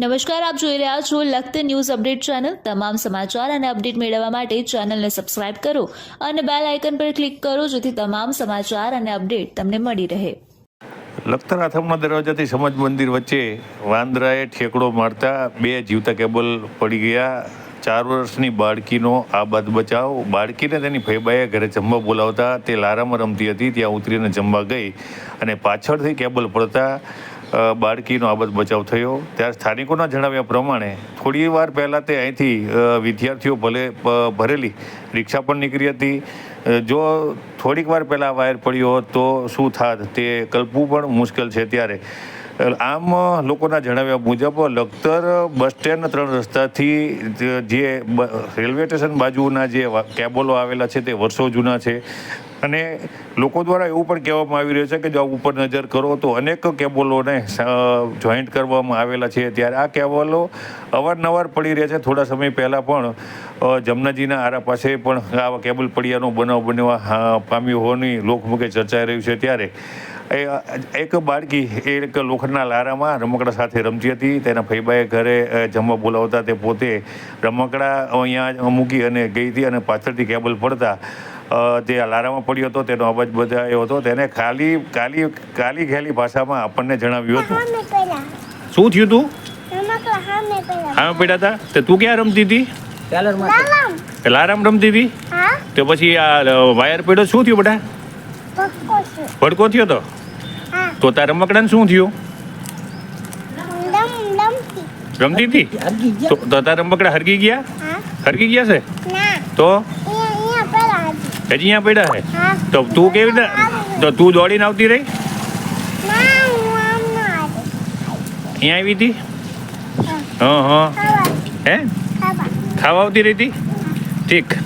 નમસ્કાર, આપ જોઈ રહ્યા છો લખત ન્યૂઝ અપડેટ ચેનલ. તમામ સમાચાર અને અપડેટ મેળવવા માટે ચેનલને સબસ્ક્રાઇબ કરો અને બેલ આઇકન પર ક્લિક કરો, જેથી તમામ સમાચાર અને અપડેટ તમને મળી રહે. લખતર આથમના દરવાજાથી સમજ મંદિર વચ્ચે વાંદરાએ ઠેકડો મારતા બે જીવતા કેબલ પડી ગયા. ચાર વર્ષની બાળકીનો આ બાદ બચાવ. બાળકીને તેની ફૈબાએ ઘરે જમવા બોલાવતા તે લારામાં રમતી હતી, ત્યાં ઉતરીને જમવા ગઈ અને પાછળથી કેબલ પડતા બાળકીનો આબદ બચાવ થયો. ત્યારે સ્થાનિકોના જણાવ્યા પ્રમાણે થોડી વાર પહેલાં તે અહીંથી વિદ્યાર્થીઓ ભલે ભરેલી રિક્ષા પણ નીકળી હતી. જો થોડીક વાર પહેલાં વાયર પડ્યો હોત તો શું થાત તે કલ્પવું પણ મુશ્કેલ છે ત્યારે. આમ લોકોના જણાવ્યા મુજબ લખતર બસ સ્ટેન્ડ ત્રણ રસ્તાથી જે રેલવે સ્ટેશન બાજુના જે કેબલો આવેલા છે તે વર્ષો જૂના છે. અને લોકો દ્વારા એવું પણ કહેવામાં આવી રહ્યું છે કે જો ઉપર નજર કરો તો અનેક કેબલોને જોઈન્ટ કરવામાં આવેલા છે ત્યારે આ કેબલો અવારનવાર પડી રહ્યા છે. થોડા સમય પહેલાં પણ જમનાજીના આરા પાસે પણ આવા કેબલ પડ્યાનો બનાવ બનવા પામ્યો હોવાની લોકમુખે ચર્ચાઈ રહ્યું છે ત્યારે એ, એક બાળકી, એ એક લોખંડના લારામાં રમકડા સાથે રમતી હતી. તેના ભાઈભાઈએ ઘરે જમવા બોલાવતા તે પોતે રમકડા અહીંયા મૂકી અને ગઈ હતી અને પાછળથી કેબલ પડતા અ, તે આ પડ્યો હતો તેનો અવાજ બધાયો હતો. તેને ખાલી કાલી કાલી ઘેલી ભાષામાં આપણને જણાવ્યું હતું. શું થયું તું? હા પડ્યા હતા તે. તું ક્યાં રમતી હતી? લારામ રમતી હતી? હા. તો પછી આ વાયર પડ્યો શું થયું બેટા? ભડકો થયો તો? તો તારા રમકડાને શું થયું? રમતી હતી? તો તો તારા રમકડા હરગી ગયા? હા. હરગી ગયા છે? તો અહીંયા અહીંયા પેલા હતી હજી અહીંયા પડ્યા છે? તો તું કેવી રીતે તો તું દોડીને આવતી રહી? હું અહીંયા આવી હતી? હા. હા હા. હે? ખાવા. આવતી રહી હતી? ઠીક.